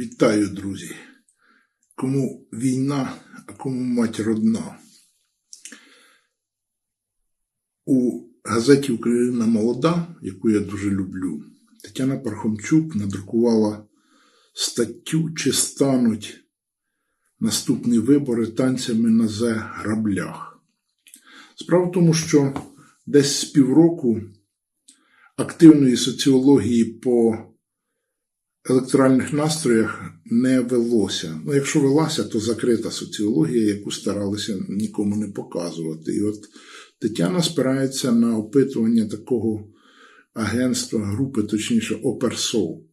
Вітаю, друзі! Кому війна, а кому мать родна. У газеті Україна молода, яку я дуже люблю, Тетяна Пархомчук надрукувала статтю Чи стануть наступні вибори танцями на зе граблях. Справа в тому, що десь з півроку активної соціології по електоральних настроях не велося. Ну, якщо велася, то закрита соціологія, яку старалися нікому не показувати. І от Тетяна спирається на опитування такого агентства, групи, точніше, Оперсол.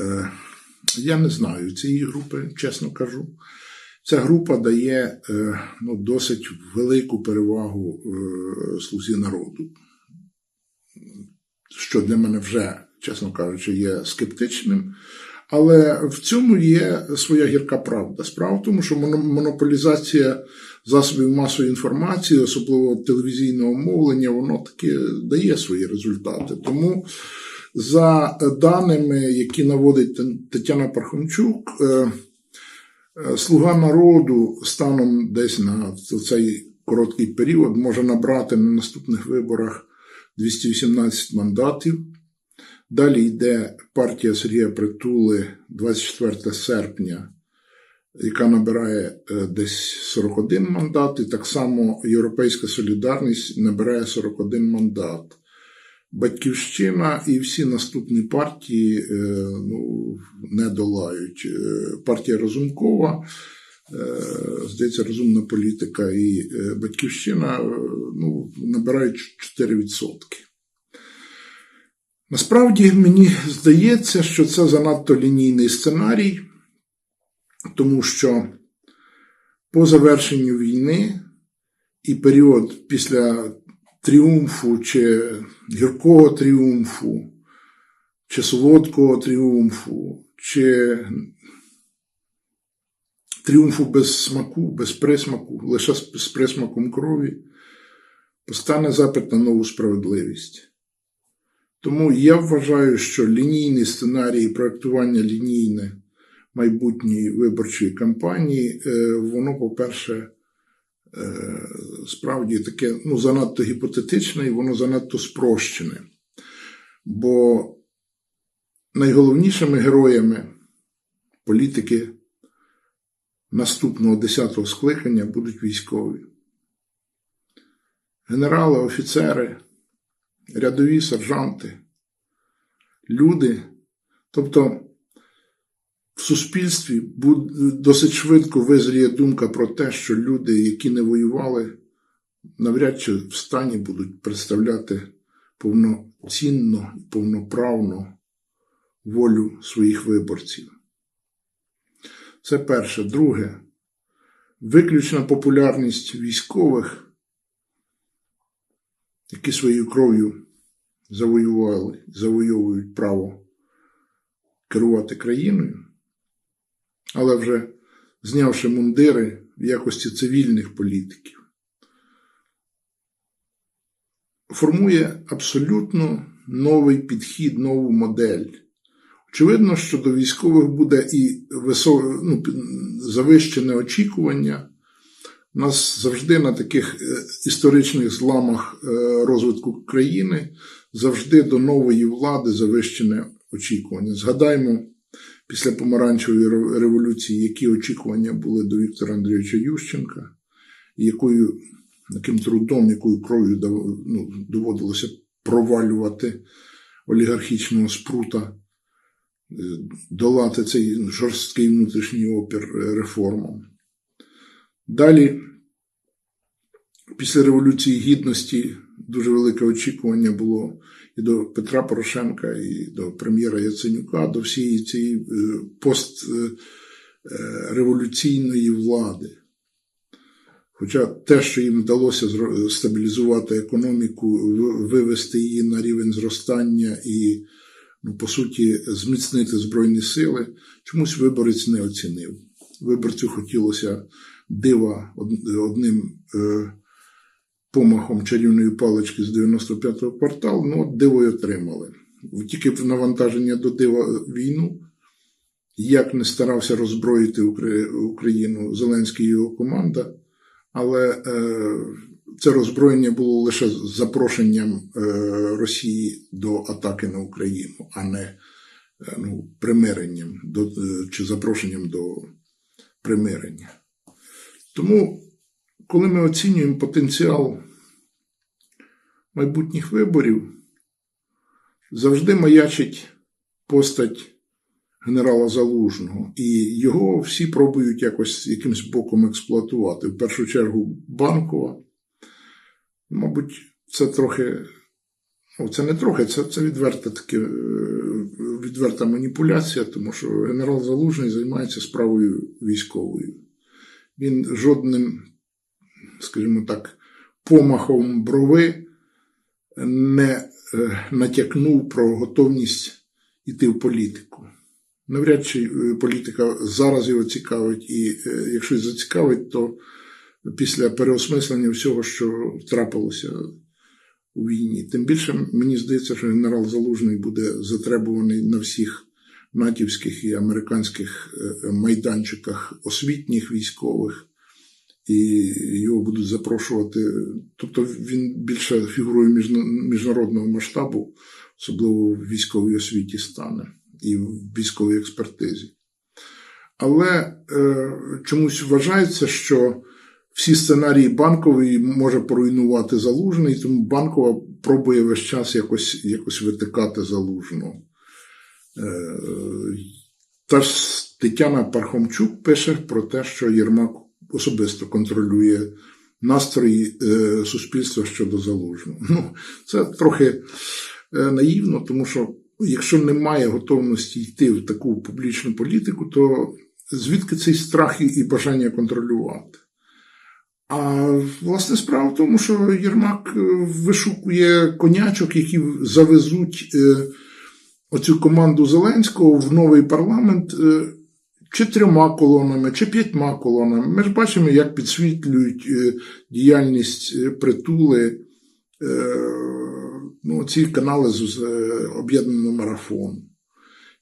Е, я не знаю цієї групи, чесно кажу. Ця група дає е, ну, досить велику перевагу е, слузі народу, що для мене вже чесно кажучи, є скептичним. Але в цьому є своя гірка правда. Справа в тому, що монополізація засобів масової інформації, особливо телевізійного мовлення, воно таки дає свої результати. Тому, за даними, які наводить Тетяна Пархомчук, е, е, Слуга народу станом десь на цей короткий період може набрати на наступних виборах 218 мандатів. Далі йде партія Сергія Притули 24 серпня, яка набирає е, десь 41 мандат, і так само Європейська Солідарність набирає 41 мандат. Батьківщина і всі наступні партії е, ну, не долають. Е, партія Розумкова, здається, розумна політика і Батьківщина ну, набирають 4%. Насправді мені здається, що це занадто лінійний сценарій, тому що по завершенню війни і період після тріумфу чи гіркого тріумфу, чи солодкого тріумфу, чи тріумфу без смаку, без присмаку, лише з присмаком крові, постане запит на нову справедливість. Тому я вважаю, що лінійний сценарій проектування лінійне майбутньої виборчої кампанії, е, воно, по-перше, е, справді таке ну, занадто гіпотетичне і воно занадто спрощене. Бо найголовнішими героями політики наступного 10-го скликання будуть військові. Генерали, офіцери рядові сержанти, люди. Тобто в суспільстві досить швидко визріє думка про те, що люди, які не воювали, навряд чи в стані будуть представляти повноцінно і повноправно волю своїх виборців. Це перше. Друге, виключна популярність військових які своєю кров'ю завоювали, завоюють право керувати країною, але вже знявши мундири в якості цивільних політиків, формує абсолютно новий підхід, нову модель. Очевидно, що до військових буде і висо... ну, завищене очікування. Нас завжди на таких е, історичних зламах е, розвитку країни завжди до нової влади завищене очікування. Згадаймо після помаранчевої революції, які очікування були до Віктора Андрійовича Ющенка, якою яким трудом, якою кров'ю ну, доводилося провалювати олігархічного спрута, е, долати цей жорсткий внутрішній опір реформам. Далі, після Революції Гідності, дуже велике очікування було і до Петра Порошенка, і до прем'єра Яценюка, до всієї цієї е, постреволюційної влади. Хоча те, що їм вдалося стабілізувати економіку, вивести її на рівень зростання і, ну, по суті, зміцнити Збройні сили, чомусь виборець не оцінив. Виборцю хотілося дива одним е, помахом чарівної палички з 95-го кварталу, ну от диво й отримали. Тільки навантаження до дива війну, як не старався роззброїти Україну Зеленський і його команда, але е, це роззброєння було лише запрошенням е, Росії до атаки на Україну, а не е, ну, примиренням до, е, чи запрошенням до примирення. Тому, коли ми оцінюємо потенціал майбутніх виборів, завжди маячить постать генерала Залужного, і його всі пробують якось якимось боком експлуатувати. В першу чергу Банкова. Мабуть, це трохи. Ну, це не трохи, це, це відверта таки, е, відверта маніпуляція, тому що генерал Залужний займається справою військовою. Він жодним, скажімо так, помахом брови не е, натякнув про готовність йти в політику. Навряд чи е, політика зараз його цікавить, і е, якщо зацікавить, то після переосмислення всього, що трапилося у війні. Тим більше мені здається, що генерал Залужний буде затребуваний на всіх натівських і американських е, майданчиках освітніх військових, і його будуть запрошувати. Тобто він більше фігурою міжнародного масштабу, особливо в військовій освіті стане і в військовій експертизі. Але е, чомусь вважається, що всі сценарії банкової може поруйнувати залужний, тому банкова пробує весь час якось, якось витикати залужного. Е, та ж Тетяна Пархомчук пише про те, що Єрмак особисто контролює настрої е, суспільства щодо залужного. Ну, це трохи е, наївно, тому що якщо немає готовності йти в таку публічну політику, то звідки цей страх і- бажання контролювати? А власне справа в тому, що Єрмак вишукує конячок, які завезуть оцю команду Зеленського в новий парламент е, чи трьома колонами, чи п'ятьма колонами. Ми ж бачимо, як підсвітлюють е, діяльність е, притули ну, ці канали з об'єднаного марафону.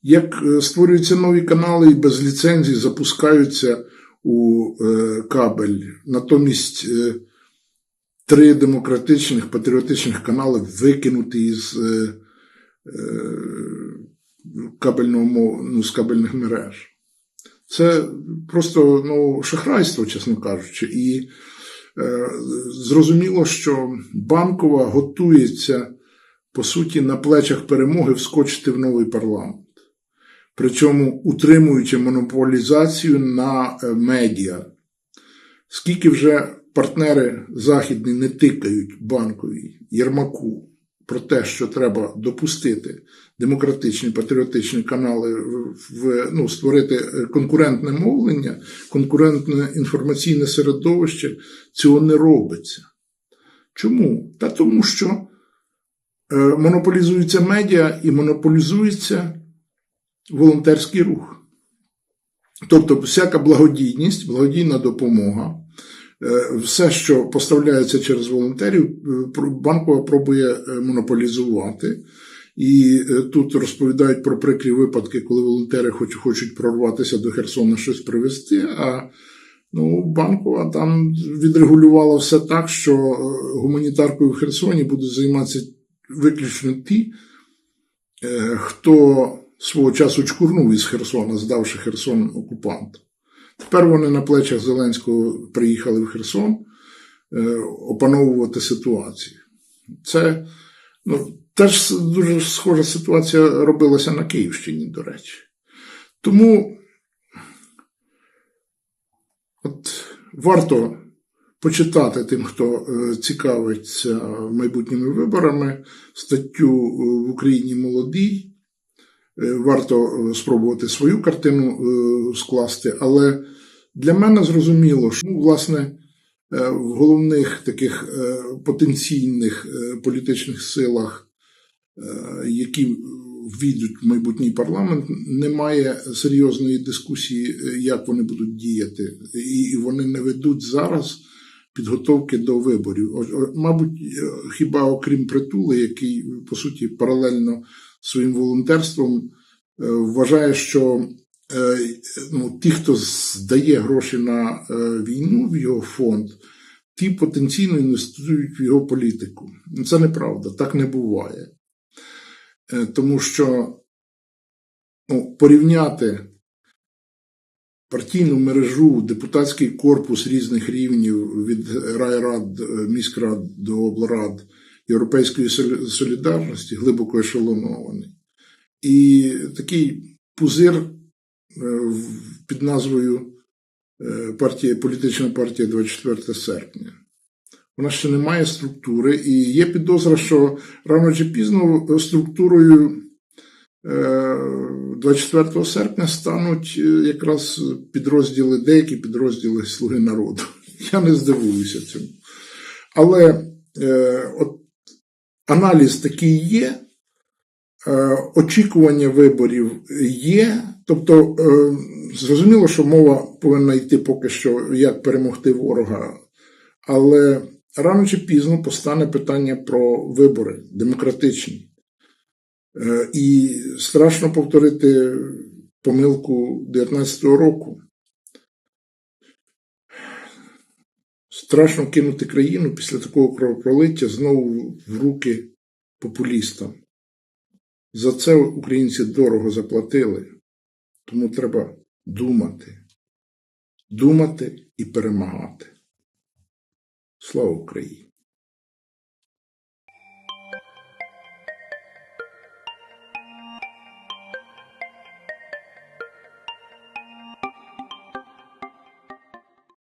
Як створюються нові канали і без ліцензій запускаються у кабель. Натомість три демократичних патріотичних канали викинуті із кабельного ну, з кабельних мереж. Це просто ну, шахрайство, чесно кажучи. І е, зрозуміло, що банкова готується, по суті, на плечах перемоги вскочити в новий парламент причому утримуючи монополізацію на е, медіа. Скільки вже партнери західні не тикають банковій Єрмаку про те, що треба допустити демократичні патріотичні канали, в- ну, створити е, конкурентне мовлення, конкурентне інформаційне середовище, цього не робиться. Чому? Та тому, що е, монополізуються медіа і монополізується волонтерський рух. Тобто, всяка благодійність, благодійна допомога, все, що поставляється через волонтерів, е, банкова пробує е, монополізувати. І е, тут розповідають про прикрі випадки, коли волонтери хоч, хочуть прорватися до Херсона щось привезти, а ну, банкова там відрегулювала все так, що е, гуманітаркою в Херсоні будуть займатися виключно ті, е, хто свого часу чкурнув із Херсона, здавши Херсон окупантам. Тепер вони на плечах Зеленського приїхали в Херсон е, опановувати ситуацію. Це ну, теж дуже схожа ситуація робилася на Київщині, до речі. Тому от варто почитати тим, хто е, цікавиться майбутніми виборами, статтю е, в Україні молодій. Е, Варто е, спробувати свою картину е, скласти, але для мене зрозуміло, що ну, власне в головних таких потенційних політичних силах, які війдуть в майбутній парламент, немає серйозної дискусії, як вони будуть діяти, і вони не ведуть зараз підготовки до виборів. Мабуть, хіба окрім притули, який по суті паралельно своїм волонтерством е, вважає, що е, ну, ті, хто здає гроші на е, війну в його фонд, ті потенційно інвестують в його політику. Це неправда, так не буває. Тому що ну, порівняти партійну мережу, депутатський корпус різних рівнів від райрад, міськрад до облрад Європейської солідарності глибоко ешелонований. І такий пузир е, під назвою е, партія, політична партія 24 серпня. Вона ще не має структури, і є підозра, що рано чи пізно структурою е, 24 серпня стануть якраз підрозділи, деякі підрозділи Слуги народу. Я не здивуюся цьому. Але от аналіз такий є, е, очікування виборів є. Тобто, е, зрозуміло, що мова повинна йти поки що, як перемогти ворога, але рано чи пізно постане питання про вибори демократичні. Е, І страшно повторити помилку 19-го року. Страшно кинути країну після такого кровопролиття знову в руки популістам. За це українці дорого заплатили, тому треба думати, думати і перемагати. Слава Україні!